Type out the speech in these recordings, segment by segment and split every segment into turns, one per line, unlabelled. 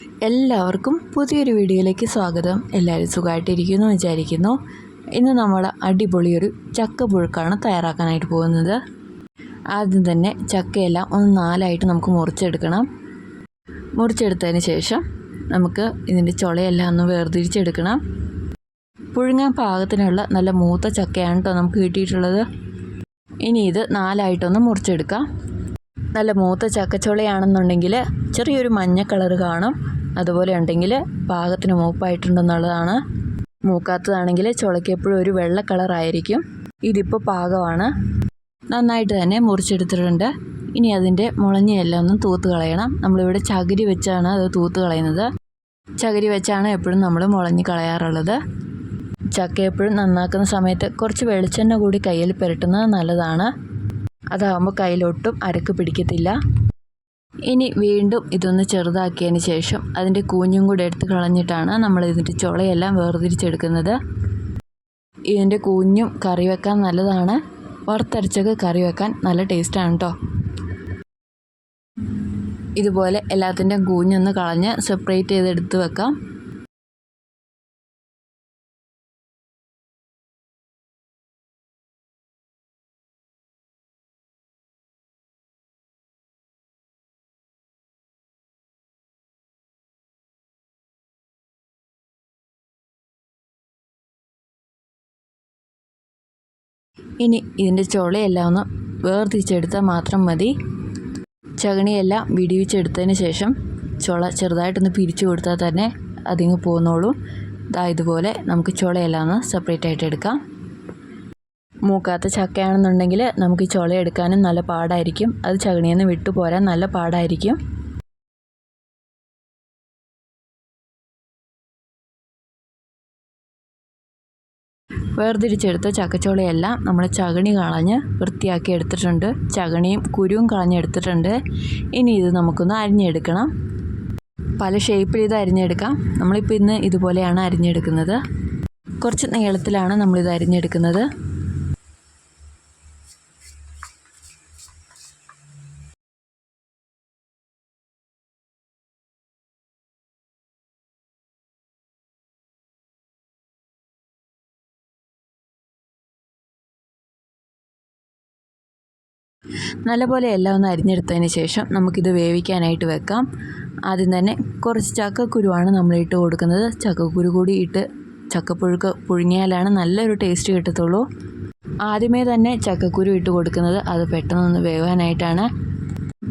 എല്ലാവർക്കും പുതിയൊരു വീഡിയോയിലേക്ക് സ്വാഗതം. എല്ലാവരും സുഖമായിട്ടിരിക്കുന്നു വിചാരിക്കുന്നു. ഇന്ന് നമ്മൾ അടിപൊളിയൊരു ചക്ക പുഴുക്കാണ് തയ്യാറാക്കാനായിട്ട് പോകുന്നത്. ആദ്യം തന്നെ ചക്കയെല്ലാം ഒന്ന് നാലായിട്ട് നമുക്ക് മുറിച്ചെടുക്കണം. മുറിച്ചെടുത്തതിന് ശേഷം നമുക്ക് ഇതിന്റെ ചുളയെല്ലാം ഒന്ന് വേർതിരിച്ചെടുക്കണം. പുഴുങ്ങാൻ പാകത്തിനുള്ള നല്ല മൂത്ത ചക്കയാണ് കേട്ടോ നമുക്ക് കിട്ടിയിട്ടുള്ളത്. ഇനി ഇത് നാലായിട്ടൊന്ന് മുറിച്ചെടുക്കാം. നല്ല മൂത്ത ചക്കച്ചുളയാണെന്നുണ്ടെങ്കിൽ ചെറിയൊരു മഞ്ഞ കളർ കാണും. അതുപോലെ ഉണ്ടെങ്കിൽ പാകത്തിന് മൂപ്പായിട്ടുണ്ടെന്നുള്ളതാണ്. മൂക്കാത്തതാണെങ്കിൽ ചുളയ്ക്ക് എപ്പോഴും ഒരു വെള്ള കളറായിരിക്കും ഇതിപ്പോൾ പാകമാണ്. നന്നായിട്ട് തന്നെ മുറിച്ചെടുത്തിട്ടുണ്ട്. ഇനി അതിന്റെ മുളഞ്ഞയെല്ലാം ഒന്ന് തൂത്ത് കളയണം. നമ്മളിവിടെ ചകിരി വെച്ചാണ് അത് തൂത്ത് കളയുന്നത്. ചകിരി വെച്ചാണ് എപ്പോഴും നമ്മൾ മുളഞ്ഞ് കളയാറുള്ളത്. ചക്ക എപ്പോഴും നന്നാക്കുന്ന സമയത്ത് കുറച്ച് വെളിച്ചെണ്ണ കൂടി കയ്യിൽ പുരട്ടുന്നത് നല്ലതാണ്. അതാകുമ്പോൾ കയ്യിലൊട്ടും അരക്ക് പിടിക്കത്തില്ല. ഇനി വീണ്ടും ഇതൊന്ന് ചെറുതാക്കിയതിന് ശേഷം അതിന്റെ കൂഞ്ഞും കൂടെ എടുത്ത് കളഞ്ഞിട്ടാണ് നമ്മൾ ഇതിന്റെ ചുളയെല്ലാം വേർതിരിച്ചെടുക്കുന്നത്. ഇതിന്റെ കൂഞ്ഞും കറി വെക്കാൻ നല്ലതാണ്. വറുത്തരച്ചൊക്കെ കറി വെക്കാൻ നല്ല ടേസ്റ്റാണ് കേട്ടോ ഇതുപോലെ എല്ലാത്തിന്റെയും കൂഞ്ഞൊന്ന് കളഞ്ഞ് സെപ്പറേറ്റ് ചെയ്ത് എടുത്ത് വെക്കാം. ഇനി ഇതിന്റെ ചുളയെല്ലാം ഒന്ന് വേർതിരിച്ചെടുത്താൽ മാത്രം മതി. ചകണിയെല്ലാം വിടിവിച്ചെടുത്തതിന് ശേഷം ചുള ചെറുതായിട്ടൊന്ന് പിരിച്ചു കൊടുത്താൽ തന്നെ അതിങ്ങ് പോന്നോളും. ദാ ഇതുപോലെ നമുക്ക് ചുളയെല്ലാം ഒന്ന് സെപ്പറേറ്റ് ആയിട്ട് എടുക്കാം. മൂക്കാത്ത ചക്കയാണെന്നുണ്ടെങ്കിൽ നമുക്ക് ഈ ചുള എടുക്കാനും നല്ല പാടായിരിക്കും. അത് ചകണിയിൽ നിന്ന് വിട്ടു പോരാൻ നല്ല പാടായിരിക്കും. വേർതിരിച്ചെടുത്ത ചക്കച്ചോളയെല്ലാം. നമ്മൾ ചകണി കളഞ്ഞ് വൃത്തിയാക്കി എടുത്തിട്ടുണ്ട്. ചകണിയും കുരുവും കളഞ്ഞെടുത്തിട്ടുണ്ട് ഇനി ഇത് നമുക്കൊന്ന് അരിഞ്ഞെടുക്കണം. പല ഷേപ്പിൽ ഇത് അരിഞ്ഞെടുക്കാം. നമ്മളിപ്പോൾ ഇന്ന് ഇതുപോലെയാണ് അരിഞ്ഞെടുക്കുന്നത്. കുറച്ച് നീളത്തിലാണ് നമ്മളിത് അരിഞ്ഞെടുക്കുന്നത്. നല്ലപോലെ എല്ലാം ഒന്ന് അരിഞ്ഞെടുത്തതിന് ശേഷം നമുക്കിത് വേവിക്കാനായിട്ട് വെക്കാം. ആദ്യം തന്നെ കുറച്ച് ചക്കക്കുരുവാണ് നമ്മൾ ഇട്ട് കൊടുക്കുന്നത്. ചക്കക്കുരു കൂടി ഇട്ട് ചക്കപ്പുഴുക്ക് പുഴുങ്ങിയാലാണ് നല്ലൊരു ടേസ്റ്റ് കിട്ടത്തുള്ളൂ. ആദ്യമേ തന്നെ ചക്കക്കുരു ഇട്ട് കൊടുക്കുന്നത് അത് പെട്ടെന്നൊന്ന് വേവാനായിട്ടാണ്.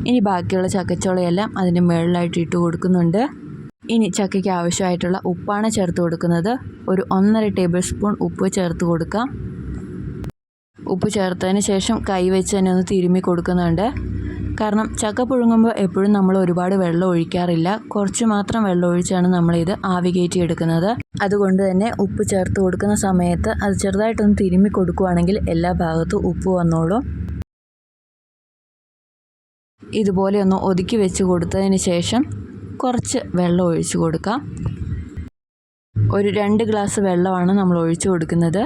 ഇനി ബാക്കിയുള്ള ചക്കച്ചോളയെല്ലാം അതിന്റെ മുകളിലായിട്ട് ഇട്ട് കൊടുക്കുന്നുണ്ട്. ഇനി ചക്കയ്ക്ക് ആവശ്യമായിട്ടുള്ള ഉപ്പാണ് ചേർത്ത് കൊടുക്കുന്നത്. ഒരു ഒന്നര ടേബിൾ സ്പൂൺ ഉപ്പ് ചേർത്ത് കൊടുക്കാം. ഉപ്പ് ചേർത്തതിന് ശേഷം കൈ വെച്ച് തന്നെ ഒന്ന് തിരുമ്മി കൊടുക്കുന്നുണ്ട്. കാരണം ചക്ക പുഴുങ്ങുമ്പോൾ എപ്പോഴും നമ്മൾ ഒരുപാട് വെള്ളം ഒഴിക്കാറില്ല. കുറച്ച് മാത്രം വെള്ളം ഒഴിച്ചാണ് നമ്മളിത് ആവി കയറ്റി എടുക്കുന്നത്. അതുകൊണ്ട് തന്നെ ഉപ്പ് ചേർത്ത് കൊടുക്കുന്ന സമയത്ത് അത് ചെറുതായിട്ടൊന്ന് തിരുമ്മി കൊടുക്കുകയാണെങ്കിൽ എല്ലാ ഭാഗത്തും ഉപ്പ് വന്നോളും. ഇതുപോലെ ഒന്ന് ഒതുക്കി വെച്ച് കൊടുത്തതിന് ശേഷം കുറച്ച് വെള്ളം ഒഴിച്ചു കൊടുക്കാം. ഒരു രണ്ട് ഗ്ലാസ് വെള്ളമാണ് നമ്മൾ ഒഴിച്ചു കൊടുക്കുന്നത്.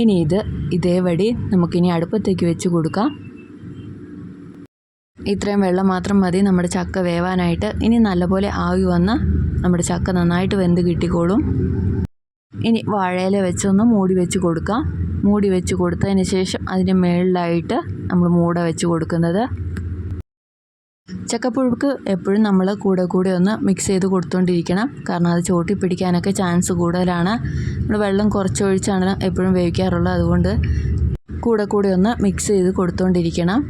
ഇനി ഇത് ഇതേപടി നമുക്കിനി അടുപ്പത്തേക്ക് വെച്ച് കൊടുക്കാം. ഇത്രയും വെള്ളം മാത്രം മതി. നമ്മുടെ ചക്ക വേവാനായിട്ട് ഇനി നല്ലപോലെ ആവി വന്ന് നമ്മുടെ ചക്ക നന്നായിട്ട് വെന്ത് കിട്ടിക്കോളും. ഇനി വാഴയില വെച്ചൊന്ന് മൂടി വെച്ച് കൊടുക്കാം. മൂടി വെച്ച് കൊടുത്തതിന് ശേഷം അതിന്റെ മുകളിലായിട്ട് നമ്മൾ മൂട വെച്ച് കൊടുക്കുന്നത്. ചക്കപ്പുഴുക്ക് എപ്പോഴും നമ്മൾ കൂടെ കൂടെ ഒന്ന് മിക്സ് ചെയ്ത് കൊടുത്തുകൊണ്ടിരിക്കണം കാരണം അത് ചോട്ടി പിടിക്കാനൊക്കെ ചാൻസ് കൂടുതലാണ്. നമ്മൾ വെള്ളം കുറച്ചൊഴിച്ചാണ് എപ്പോഴും വേവിക്കാറുള്ളത്. അതുകൊണ്ട് കൂടെ കൂടെ ഒന്ന് മിക്സ് ചെയ്ത് കൊടുത്തുകൊണ്ടിരിക്കണം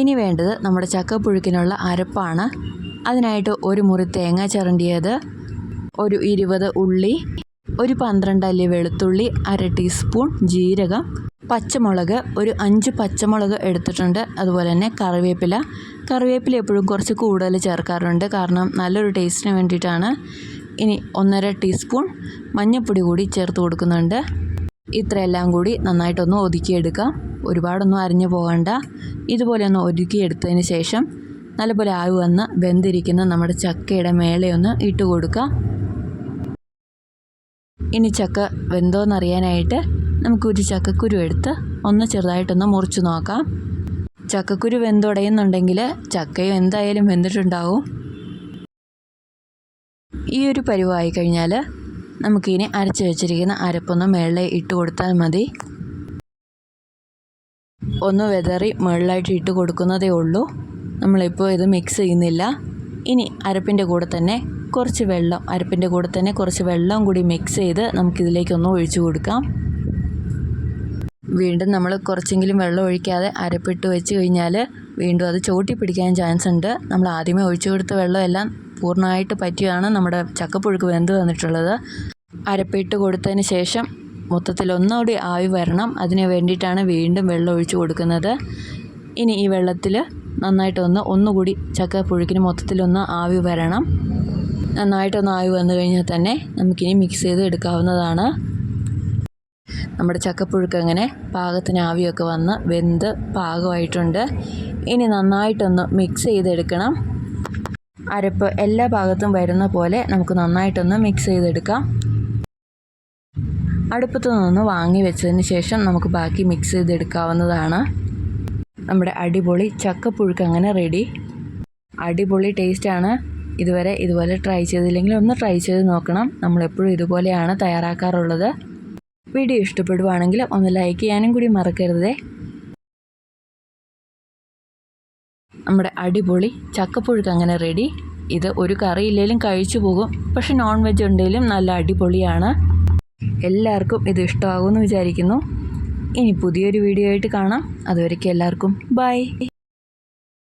ഇനി വേണ്ടത് നമ്മുടെ ചക്കപ്പുഴുക്കിനുള്ള അരപ്പാണ്. അതിനായിട്ട് ഒരു മുറി തേങ്ങ ചിരണ്ടിയത് ഒരു ഇരുപത് ഉള്ളി ഒരു പന്ത്രണ്ട് അല്ലി വെളുത്തുള്ളി അര ടീസ്പൂൺ ജീരകം. പച്ചമുളക് ഒരു അഞ്ച് പച്ചമുളക് എടുത്തിട്ടുണ്ട്. അതുപോലെ തന്നെ കറിവേപ്പില. കറിവേപ്പില എപ്പോഴും കുറച്ച് കൂടുതൽ ചേർക്കാറുണ്ട്. കാരണം നല്ലൊരു ടേസ്റ്റിന് വേണ്ടിയിട്ടാണ്. ഇനി ഒന്നര ടീസ്പൂൺ മഞ്ഞൾപ്പൊടി കൂടി ചേർത്ത് കൊടുക്കുന്നുണ്ട്. ഇത്രയെല്ലാം കൂടി നന്നായിട്ടൊന്ന് ഒതുക്കിയെടുക്കാം. ഒരുപാടൊന്നും അരിഞ്ഞു പോകണ്ട. ഇതുപോലെ ഒന്ന് ഒതുക്കിയെടുത്തതിന് ശേഷം നല്ലപോലെ ആവി വന്ന് വെന്തിരിക്കുന്ന നമ്മുടെ ചക്കയുടെ മേലെ ഒന്ന് ഇട്ട് കൊടുക്കാം ഇനി ചക്ക വെന്തോന്നറിയാനായിട്ട് നമുക്ക് ഒരു ചക്കക്കുരു എടുത്ത് ഒന്ന് ചെറുതായിട്ടൊന്ന് മുറിച്ച് നോക്കാം. ചക്കക്കുരു വെന്തുടയുന്നുണ്ടെങ്കിൽ ചക്കയും എന്തായാലും വെന്തിട്ടുണ്ടാവും. ഈ ഒരു പരുവായി കഴിഞ്ഞാൽ നമുക്കിനി അരച്ച് വെച്ചിരിക്കുന്ന അരപ്പൊന്ന് മേളിൽ ഇട്ട് കൊടുത്താൽ മതി. ഒന്ന് വെതറി മുകളിലായിട്ട് ഇട്ട് കൊടുക്കുന്നതേ ഉള്ളൂ. നമ്മളിപ്പോൾ ഇത് മിക്സ് ചെയ്യുന്നില്ല. ഇനി അരപ്പിന്റെ കൂടെ തന്നെ കുറച്ച് വെള്ളം അരപ്പിന്റെ കൂടെ തന്നെ കുറച്ച് വെള്ളം കൂടി മിക്സ് ചെയ്ത് നമുക്കിതിലേക്കൊന്ന് ഒഴിച്ചു കൊടുക്കാം. വീണ്ടും നമ്മൾ കുറച്ചെങ്കിലും വെള്ളം ഒഴിക്കാതെ അരപ്പിട്ട് വെച്ച് കഴിഞ്ഞാൽ വീണ്ടും അത് ചോട്ടി പിടിക്കാൻ ചാൻസ് ഉണ്ട്. നമ്മൾ ആദ്യമേ ഒഴിച്ചു കൊടുത്ത വെള്ളമെല്ലാം പൂർണമായിട്ട് പറ്റിയാണ് നമ്മുടെ ചക്കപ്പുഴുക്ക് വെന്ത് വന്നിട്ടുള്ളത്. അരപ്പിട്ട് കൊടുത്തതിന് ശേഷം മൊത്തത്തിൽ ഒന്നുകൂടി ആവി വരണം. അതിന് വേണ്ടിയിട്ടാണ് വീണ്ടും വെള്ളം ഒഴിച്ചു കൊടുക്കുന്നത്. ഇനി ഈ വെള്ളത്തിൽ നന്നായിട്ടൊന്ന് ഒന്നുകൂടി ചക്കപ്പുഴുക്കിന് മൊത്തത്തിലൊന്ന് ആവി വരണം. നന്നായിട്ടൊന്ന് ആയി വന്നു കഴിഞ്ഞാൽ തന്നെ നമുക്കിനി മിക്സ് ചെയ്ത് എടുക്കാവുന്നതാണ്. നമ്മുടെ ചക്കപ്പുഴുക്ക് അങ്ങനെ പാകത്തിന് ആവിയൊക്കെ വന്ന് വെന്ത് പാകമായിട്ടുണ്ട്. ഇനി നന്നായിട്ടൊന്ന് മിക്സ് ചെയ്തെടുക്കണം. അരപ്പ് എല്ലാ ഭാഗത്തും വരുന്ന പോലെ നമുക്ക് നന്നായിട്ടൊന്ന് മിക്സ് ചെയ്തെടുക്കാം. അടുപ്പത്തു നിന്ന് വാങ്ങി വെച്ചതിന് ശേഷം നമുക്ക് ബാക്കി മിക്സ് ചെയ്തെടുക്കാവുന്നതാണ്. നമ്മുടെ അടിപൊളി ചക്കപ്പുഴുക്ക് അങ്ങനെ റെഡി അടിപൊളി ടേസ്റ്റാണ് ഇതുവരെ ഇതുപോലെ ട്രൈ ചെയ്തില്ലെങ്കിൽ ഒന്ന് ട്രൈ ചെയ്ത് നോക്കണം. നമ്മളെപ്പോഴും ഇതുപോലെയാണ് തയ്യാറാക്കാറുള്ളത്. വീഡിയോ ഇഷ്ടപ്പെടുവാണെങ്കിൽ ഒന്ന് ലൈക്ക് ചെയ്യാനും കൂടി മറക്കരുതേ. നമ്മുടെ അടിപൊളി ചക്കപ്പുഴുക്ക് അങ്ങനെ റെഡി ഇത് ഒരു കറിയില്ലെങ്കിലും കഴിച്ചു പോകും. പക്ഷെ നോൺ വെജ് ഉണ്ടെങ്കിലും നല്ല അടിപൊളിയാണ്. എല്ലാവർക്കും ഇത് ഇഷ്ടമാകുമെന്ന് വിചാരിക്കുന്നു. ഇനി പുതിയൊരു വീഡിയോ ആയിട്ട് കാണാം. അതുവരയ്ക്കും എല്ലാവർക്കും ബൈ